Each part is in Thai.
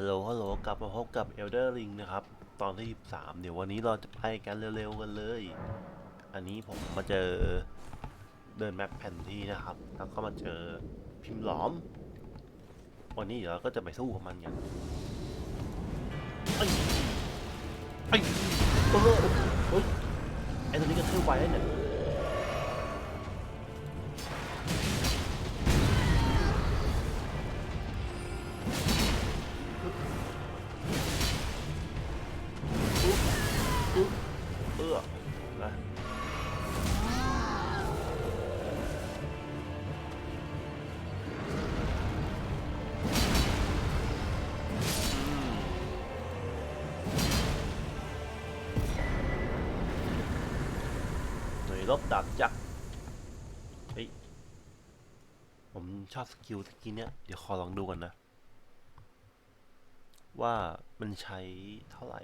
ฮัลโหล ฮัลโหล กลับมาพบกับ Elder Ring นะครับ ตอนที่ 13 เดี๋ยววันนี้เราจะไปกันเร็วๆกันเลย อันนี้ผมมาเจอเดินแมปแผนที่นะครับ แล้วก็มาเจอพิมพ์หลอม วันนี้เดี๋ยวเราก็จะไปสู้กับมันกันไอ้ไอ้เออเฮ้ยไอ้ตัวนี้ก็เทื่อไวแล้วเนี่ย ยรบดับจักเฮ้ย ผมชอบสกิลตะกี้เนี้ย เดี๋ยวขอลองดูก่อนนะ ว่ามันใช้เท่าไหร่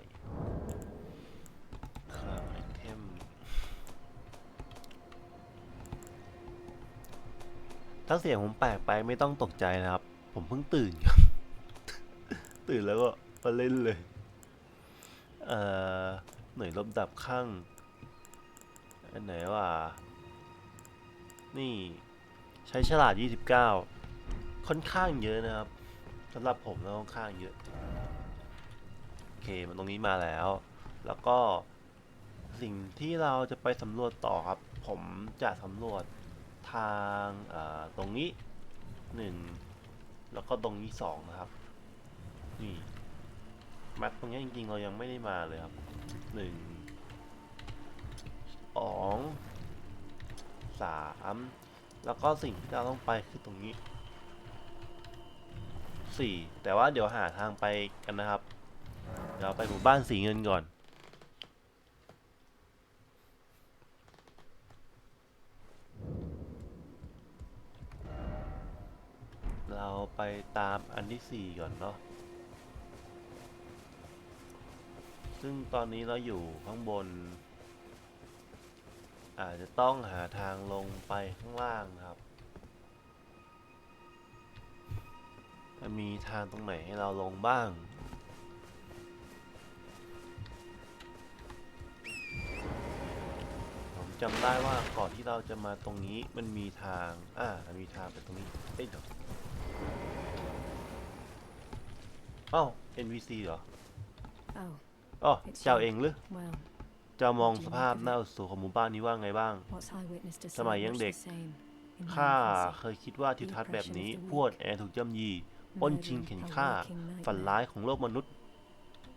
คลังไอเทมถ้าเสียงผมแปลกไปไม่ต้องตกใจนะครับ ผมเพิ่งตื่นครับ ตื่นแล้วก็มาเล่นเลย เอ่อ หน่วยลบดับข้าง อันไหนวะนี่ใช้ฉลาด 29 ค่อนข้างเยอะนะครับสำหรับผมแล้วค่อนข้างเยอะ โอเค มันตรงนี้มาแล้ว แล้วก็สิ่งที่เราจะไปสำรวจต่อครับ ผมจะสำรวจทางตรงนี้หนึ่งแล้วก็ตรงนี้สองนะครับ นี่ แมปตรงนี้จริงๆ เรายังไม่ได้มาเลยครับหนึ่ง องสามแล้วก็สิ่งที่เราต้องไปคือตรงนี้สี่แต่ว่าเดี๋ยวหาทางไปกันนะครับ เดี๋ยวไปหมู่บ้านสีเงินก่อนเราไปตามอันที่สี่ก่อนเนาะ ซึ่งตอนนี้เราอยู่ข้างบน อาจจะต้องหาทางลงไปข้างล่างนะครับจะมีทางตรงไหนให้เราลงบ้าง ผมจำได้ว่าก่อนที่เราจะมาตรงนี้มันมีทาง อ่า มีทางไปตรงนี้ เอ้ยเดี๋ยวอ้าว NPC เหรอ Oh, อ๋อเจ้าเองหรือ well, เจ้ามองสภาพหน้าสู่ของหมู่บ้านนี้ว่าไงบ้าง what's I witnessed to สมัยยังเด็กข้าเคยคิดว่าทิวทัศน์แบบนี้ พวกแอร์ถูกย่ำยีปล้นชิงเข็นฆ่า ฝันร้ายของโลกมนุษย์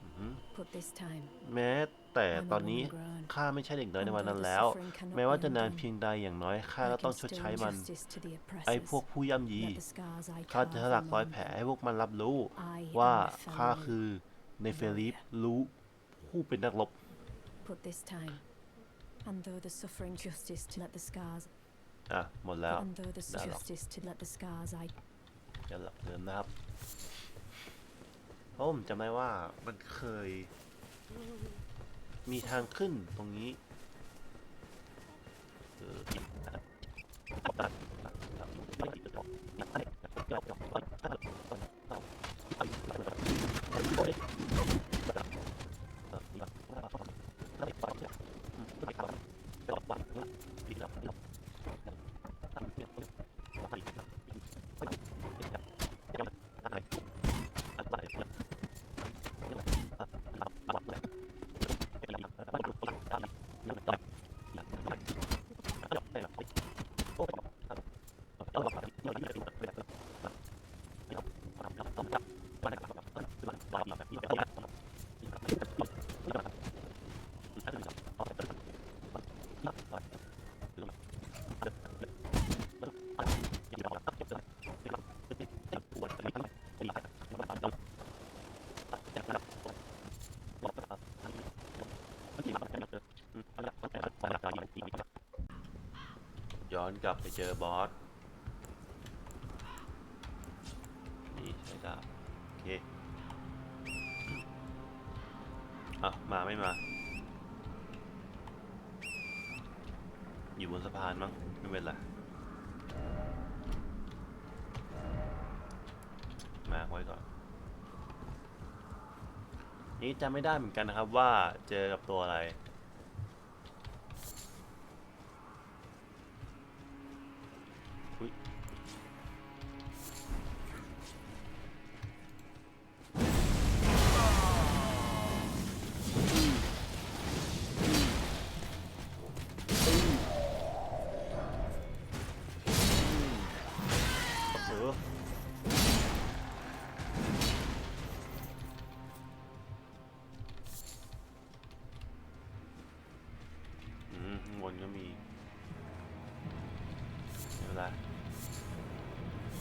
อื้อหือ Put this time, แม้แต่ I'm ตอน a นี้ woman grown. ข้าไม่ใช่เด็กน้อยใน And วัน though นั้น the แล้ว suffering cannot แม้ว่าจะ be นาน undone, เพียงใดอย่างน้อยข้า I ก็ can ต้องชด still ใช้มัน justice to the ไอ้พวก oppressors. ผู้ย่ำยี Let the scars I ข้าจะ carve สลัก on รอย them. แผลให้พวกมันรับรู้ I ว่า am a ข้า fellow. คือในเฟลิปรู้ผู้เป็นนักรบ Put this time. And though the suffering justice to let the scars, อะหมดแล้ว and though the Dialogue. justice to let the scars I อย่าหลับเดิมนะครับเพราะผมจำได้ว่ามันเคย มีทางขึ้นตรงนี้เออ ย้อนกลับไปเจอบอส นี่ใช่ดาบโอเค อะ มาไม่มา อยู่บนสะพานมั้ง ไม่เป็นไร มาไว้ก่อน นี่จำไม่ได้เหมือนกันนะครับว่าเจอกับตัวอะไร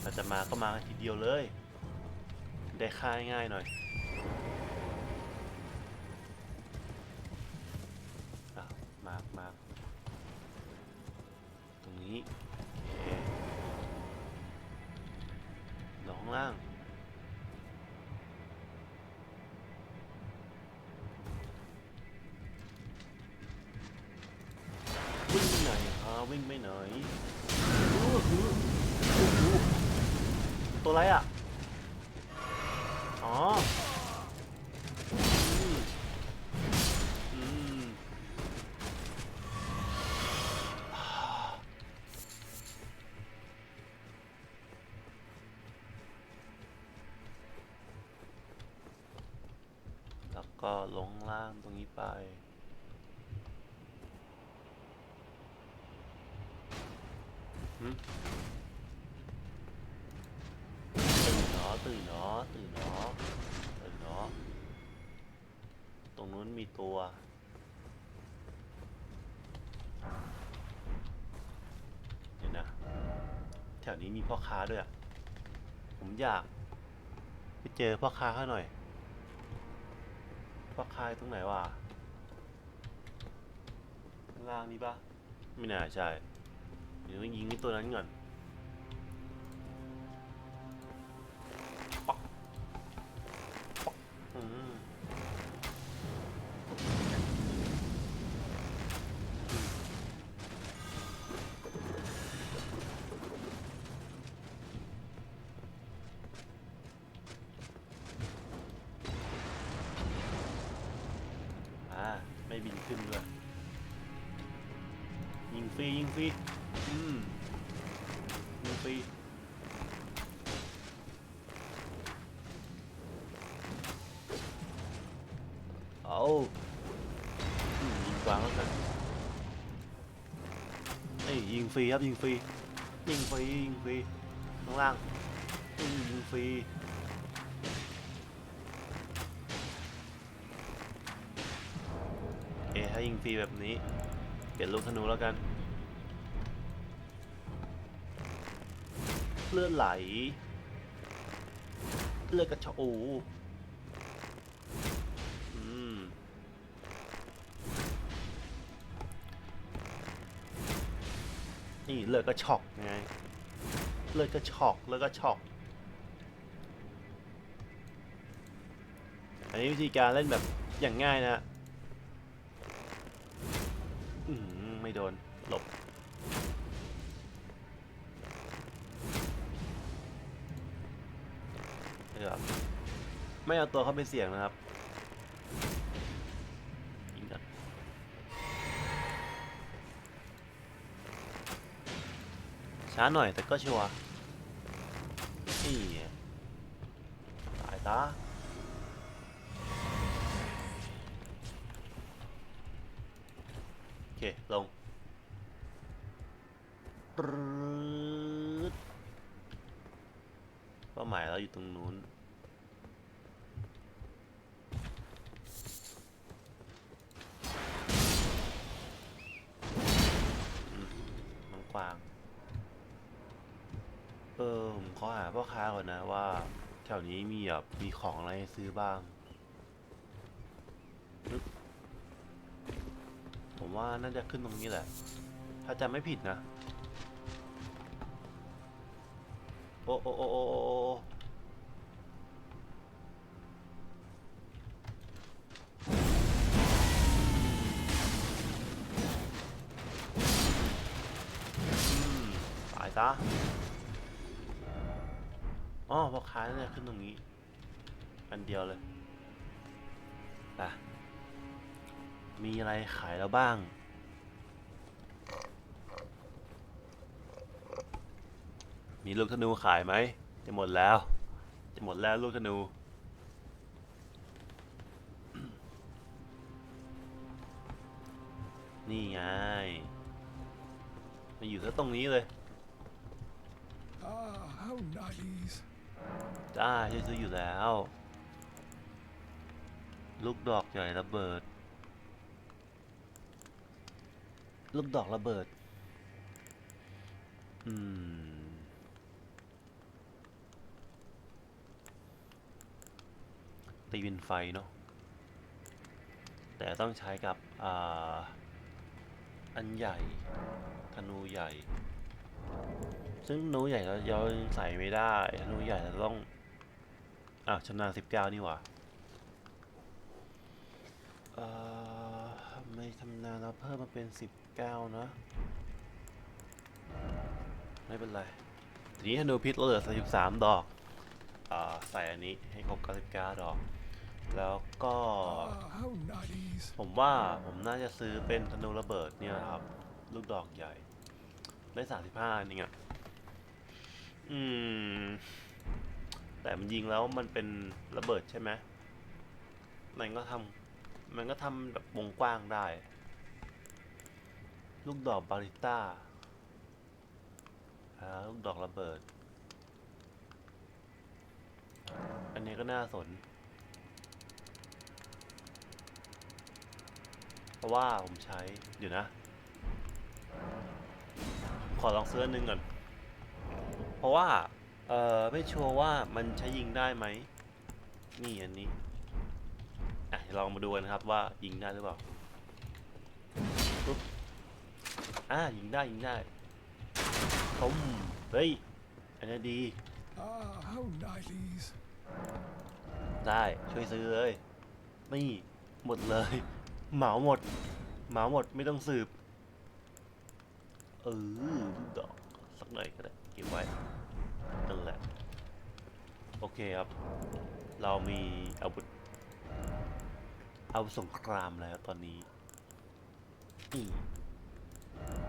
ถ้าจะมาก็มาทีเดียวเลย ได้ค่าง่ายๆหน่อย ตัวอะไรอะ อ๋อ ตัว เดี๋ยวนะ แถวนี้มีพ่อค้าด้วยอะผมอยาก ไปเจอพ่อค้าเขาหน่อย พ่อค้าอยู่ตรงไหนวะข้างล่างนี้ปะไม่น่าใช่ เดี๋ยวต้องยิงไอ้ตัวนั้นก่อน ตีอืมยิงฟรีเอาอืมยิงกวางแล้วกันเอ้ยยิงฟรีครับยิงฟรียิงฟรียิงฟรีข้างล่างอืมยิงฟรีเอะถ้ายิงฟรีแบบนี้เปลี่ยนลูกธนูแล้วกัน เลือดไหล เลือดกระชอกอืมนี่เลือดกระชอกไง เลือดกระชอกเลือดกระชอกอันนี้วิธีการเล่นแบบอย่างง่ายนะ อืมไม่โดน หลบ ไม่เอาตัวเข้าไปเสี่ยงนะครับยิงกันช้าหน่อยแต่ก็ชัวร์นี่ตายตาโอเค ลงปรึ๊ดเป้าหมายเราอยู่ตรงนู้น อืมน้องกวาง เออ ผมขอหาพ่อค้าก่อนนะว่า แถวนี้มีแบบมี ของอะไรซื้อบ้าง ผมว่าน่าจะขึ้นตรงนี้แหละ ถ้าจำไม่ผิดนะ โอ้โอ้โอ้โอ้โอ้ตายซะอ๋อพอค้าเนี่ยขึ้นตรงนี้ อันเดียวเลยอะมีอะไรขายแล้วบ้าง มีลูกธนูขายไหม จะหมดแล้ว จะหมดแล้วลูกธนู นี่ไงมาอยู่ซะตรงนี้เลย Ah, how nice. จ้าช่วยซื้ออยู่แล้ว ลูกดอกใหญ่ระเบิด ลูกดอกระเบิด อืม ตีวินไฟเนาะ แต่ต้องใช้กับ อ่า อันใหญ่ ธนูใหญ่ ซึ่งธนูใหญ่เราใส่ไม่ได้ ธนูใหญ่เราต้อง อ้าวชำนาญสิบเก้านี่หว่า เอ่อทำไมทำนานแล้วเพิ่มมาเป็นสิบเก้านะไม่เป็นไร ทีนี้ธนูพิษเราเหลือสสิบสามดอกอ่าใส่อันนี้ให้ครบเก้าสิบเก้าดอก แล้วก็ how nice. ผมว่าผมน่าจะซื้อเป็นธนูระเบิดเนี่ยครับ ลูกดอกใหญ่ ได้สามสิบห้านี่ไงอืม แต่มันยิงแล้วมันเป็นระเบิดใช่ไหมมันก็ทำ มันก็ทำแบบวงกว้างได้ ลูกดอกบาริต้าอ่าลูกดอกระเบิด อันนี้ก็น่าสน เพราะว่าผมใช้เดี๋ยวนะ ขอลองซื้ออันหนึงก่อน เพราะว่า เออไม่ชัวร์ว่ามันใช้ยิงได้ไหม นี่อันนี้ เดี๋ยวลองมาดูกันนะครับว่ายิงได้หรือเปล่าปุ๊บอ่ายิงได้ยิงได้ตุ้มเฮ้ยอันนี้ดี Ah, how nice. ได้ช่วยซื้อเลยนี่หมดเลย เหมาหมด เหมาหมดไม่ต้องสืบ เออลูกดอกสักหน่อยก็ได้เก็บไว้นั่นแหละ โอเคครับ เรามีอาวุธ อาวุธสงครามแล้วตอนนี้นี่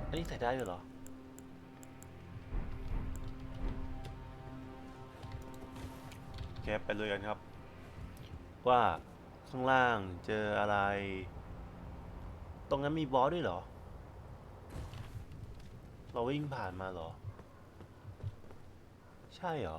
อันนี้ใส่ได้ด้วยเหรอโอเคไปเลยกันครับ ว่าข้างล่างเจออะไร ตรงนั้นมีบอสด้วยเหรอ เราวิ่งผ่านมาเหรอ ใช่เหรอ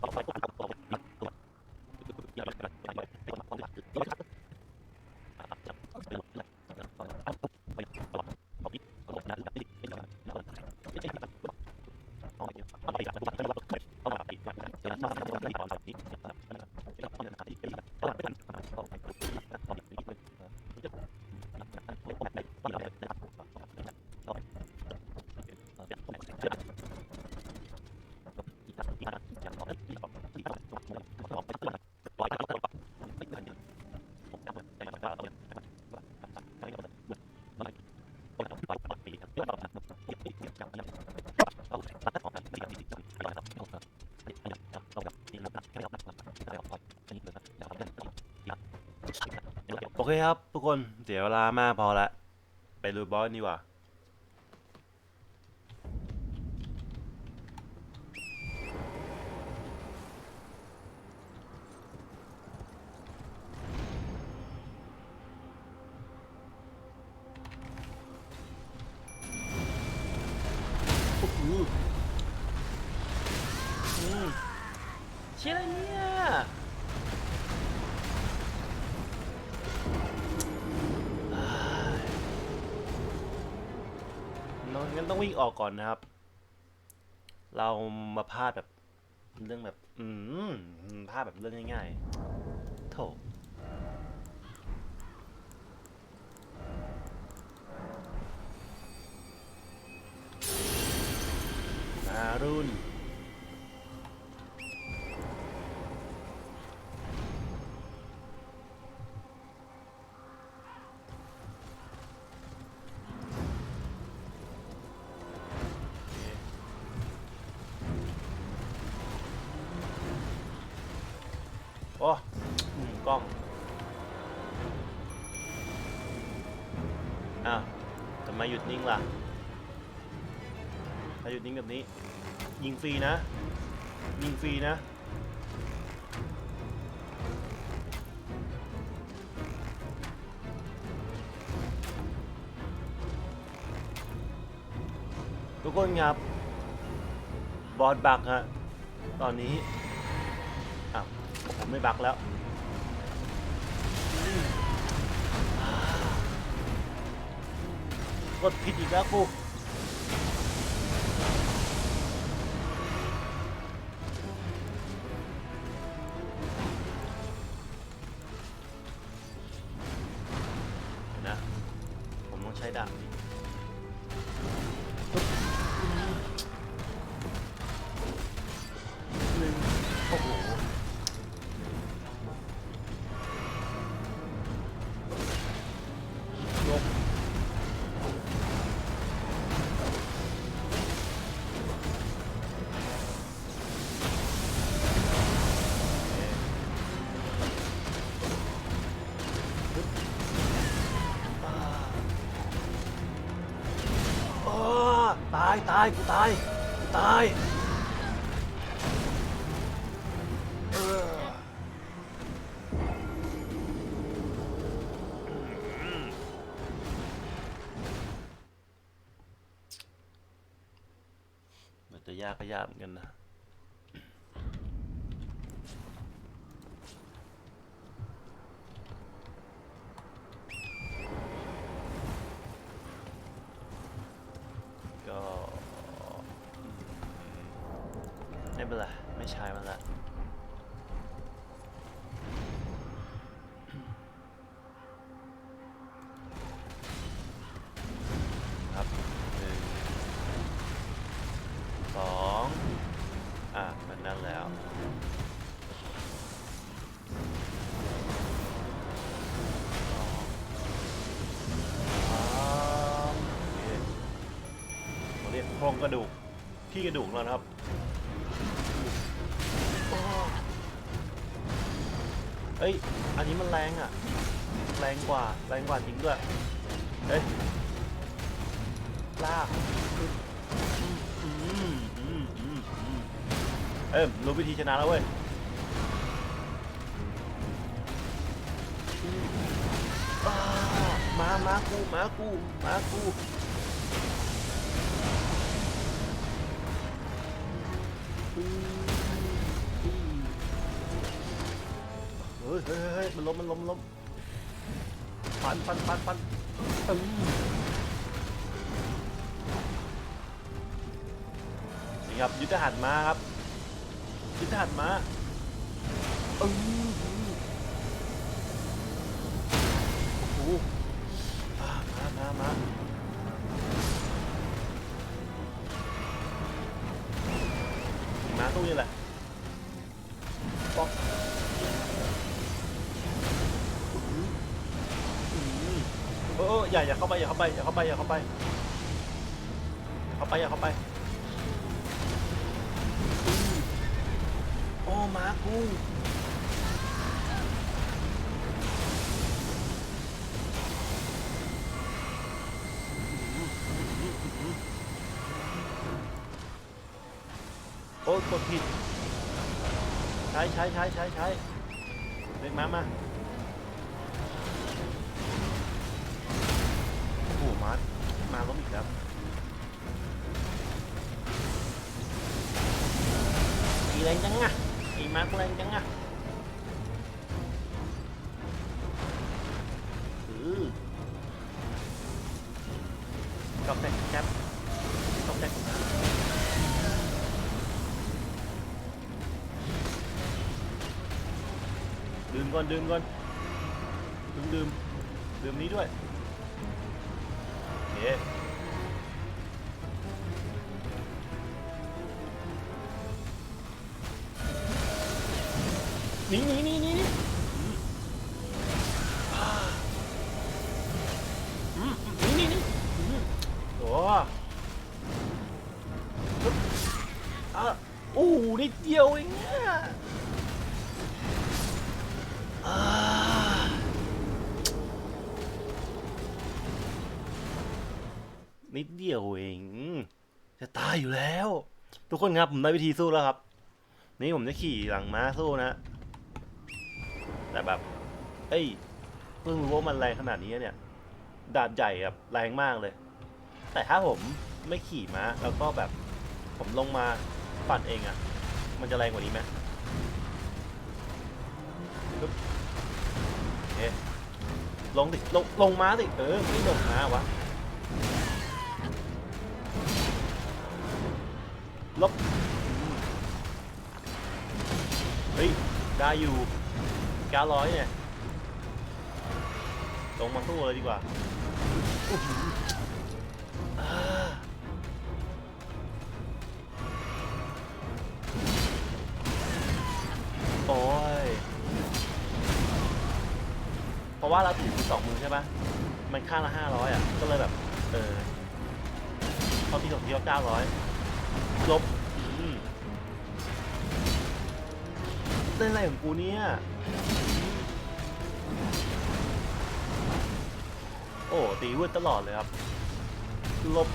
โอเคครับ ทุกคนเสียเวลามากพอละ ไปดูบอสนี่ว่า ก่อนนะครับ เรามาพลาดแบบเรื่องแบบ อืมพลาดแบบเรื่องง่ายๆโถอารุณ งล่ะถ้าหยุดนิ่งแบบนี้ ยิงฟรีนะ ยิงฟรีนะทุกคนครับ บอสบักฮะ ตอนนี้ อ้าว ผมไม่บักแล้ว กดผิ ยากก็ยากเหมือนกันนะ ครงกระดูกที่กระดูกแล้วนะครับเอ้ย อันนี้มันแรงอะ แรงกว่า แรงกว่าจริงด้วย เฮ้ย ลากขึ้นอืมอืมอืมอืมอืมเอ้ยรู้วิธีชนะแล้วเว้ย มา มามากู มากู มากู เฮ้ยเฮ้ยเฮ้ยมันล้มมันล้มล้มฟันฟันฟันฟันอืมนี่ครับยุทธหันมาครับยุทธหันมาอืมโอ้โหมามามา ตู้นี่แหละป๊อกเอออย่าอย่าเข้าไปอย่าเข้าไปอย่าเข้าไปอย่าเข้าไปเข้าไปอย่าเข้าไปโอ้มากู ช้ใช้ใช้ใช้ใช้เล็กมามาโอ้โหมามาล้มอีกแล้วอีแรงจังอะอีมาร์แรงจังอะ ดื่ นิดเดียวเองจะตายอยู่แล้ว ทุกคนครับผมได้วิธีสู้แล้วครับ นี่ผมจะขี่หลังม้าสู้นะ แต่แบบ เอ้ยเพิ่งรู้ว่ามันแรงขนาดนี้เนี่ย ดาบใหญ่แบบแรงมากเลย แต่ถ้าผมไม่ขี่ม้าแล้วก็แบบ ผมลงมาปั่นเองอะมันจะแรงกว่านี้ไหมลงดิลงลงม้าสิเออไม่ลงม้าวะ ลบอืมเฮ้ย ได้อยู่900เนี่ยลงมาสู้เลยดีกว่าโอ้ยเพราะว่าเราถือสองมือใช่ปะมันข้าละห้าร้อยอะ ก็เลยแบบ เออพอที่สองที่ว่าเก้าร้อย ลบอืมเล่นอะไรของกูเนี่ย โอ้ตีวืดตลอดเลยครับ ลบ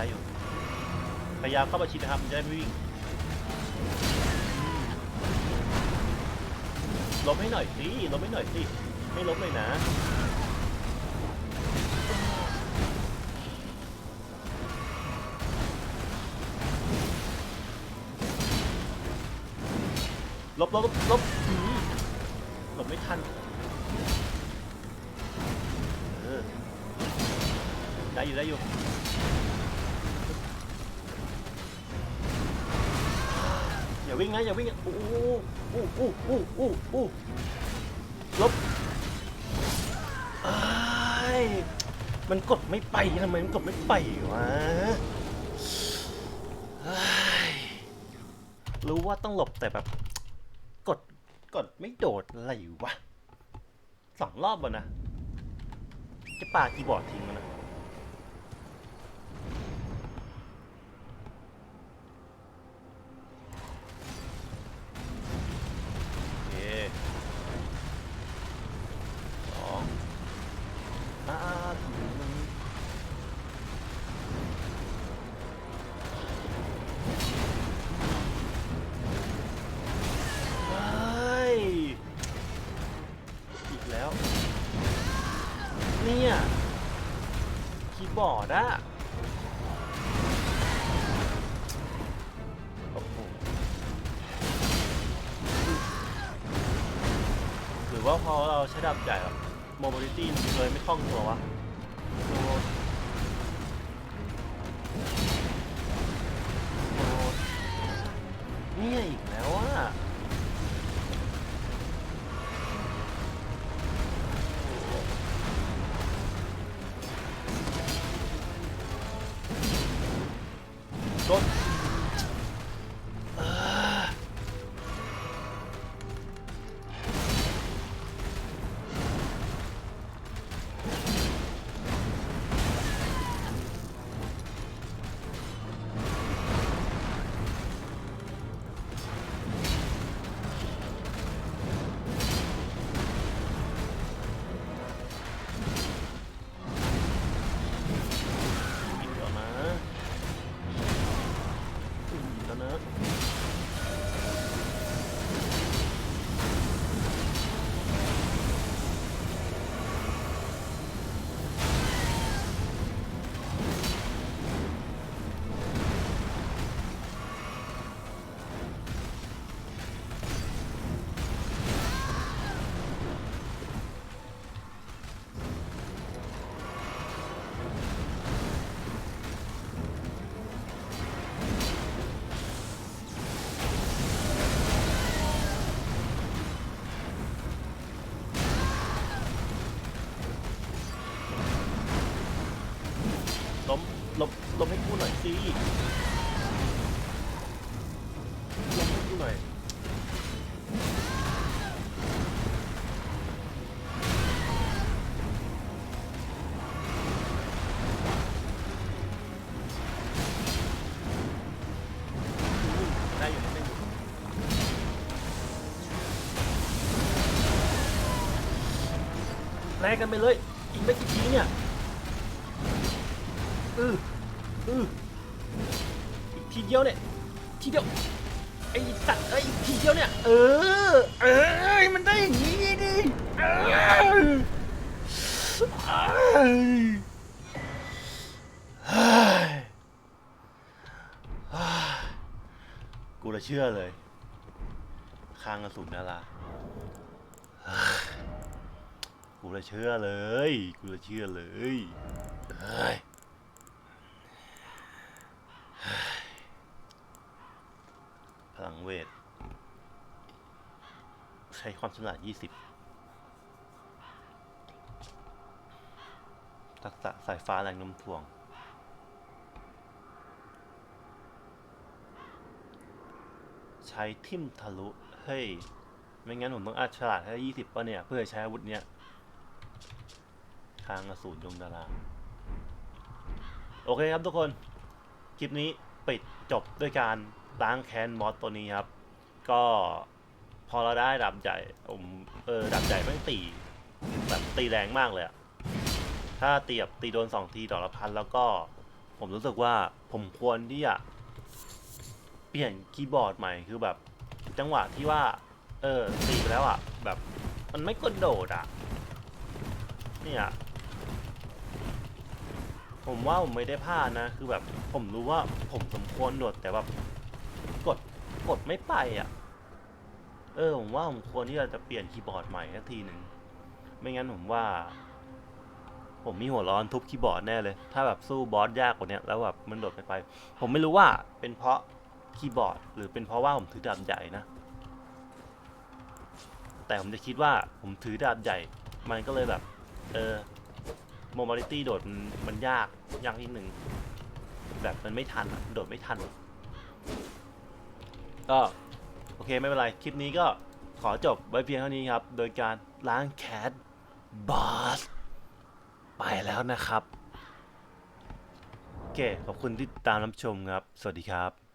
้อยู่ พยายามเข้ามาชิดนะครับมันจะได้ไม่วิ่งล้มให้หน่อยสิล้มให้หน่อยสิไม่ล้มเลยนะลบลบลบลบอืมหลบไม่ทันได้อยู่ได้อยู่ วิ่งนะอย่าวิ่งอู้อู้อู้อู้อู้อู้ลบอ้มันกดไม่ไปทำไมมันกดไม่ไปวะรู้ว่าต้องหลบแต่แบบ กดกดไม่โดดอะไรวะสองรอบอะนะ จะปาคีย์บอร์ดทิ้งมันนะ โอว่าพอเราใช้ดาบใหญ่แบบโมบิลิตี้มันเลยไม่คล่องตัววะโอ้โอ้เนี่ยอีกแล้ว อี แลกกันไปเลย อีกไม่กี่ทีเนี่ยอืออืออีกทีเดียวเนี่ย ทีเดียว ไอ้สัตว์เอ้ทีเดียวเนี่ย เออ เออ มันได้อย่างนี้ดิเออเอ้ยเฮ้ยเฮ้ยกูจะเชื่อเลยข้างกระสุนดาราเฮ้ย กูจะเชื่อเลย กูจะเชื่อเลยเฮ้ยพลังเวท ใช้ความฉลาด 20 ทักษะสายฟ้าแรงโน้มถ่วง ใช้ทิ่มทะลุ เฮ้ย ไม่งั้นผมต้องอาจฉลาดแค่20ป่ะเนี่ย เพื่อใช้อาวุธเนี้ย ทางอสูรยงดาราโอเคครับทุกคน คลิปนี้ปิดจบด้วยการล้างแค้นมอสตัวนี้ครับ ก็พอเราได้ดับใหญ่ผมเออดับใหญ่แม่งตีแบบตีแรงมากเลยอะถ้าตีแบบตีโดนสองทีต่อละพันแล้วก็ผมรู้สึกว่าผมควรที่จะเปลี่ยนคีย์บอร์ดใหม่คือแบบจังหวะที่ว่า เออตีไปแล้วอะแบบมันไม่กดโดดอะเนี่ย ผมว่าผมไม่ได้พลาดนะ คือแบบผมรู้ว่าผมสมควรโดดแต่แบบกดกดไม่ไปอะ เออผมว่าผมควรที่จะเปลี่ยนคีย์บอร์ดใหม่สักทีหนึ่งไม่งั้นผมว่า ผมมีหัวร้อนทุบคีย์บอร์ดแน่เลย ถ้าแบบสู้บอสยากกว่านี้แล้วแบบมันโดดไม่ไป ผมไม่รู้ว่าเป็นเพราะคีย์บอร์ด หรือเป็นเพราะว่าผมถือดาบใหญ่นะ แต่ผมจะคิดว่าผมถือดาบใหญ่ มันก็เลยแบบ เออ โมบิลิตี้โดดมันมันยากยากนิดหนึ่งแบบมันไม่ทันอะโดดไม่ทัน ก็โอเคไม่เป็นไร คลิปนี้ก็ขอจบไว้เพียงเท่านี้ครับ โดยการล้างแคทบอสไปแล้วนะครับ โอเค ขอบคุณที่ติดตามรับชมครับ สวัสดีครับ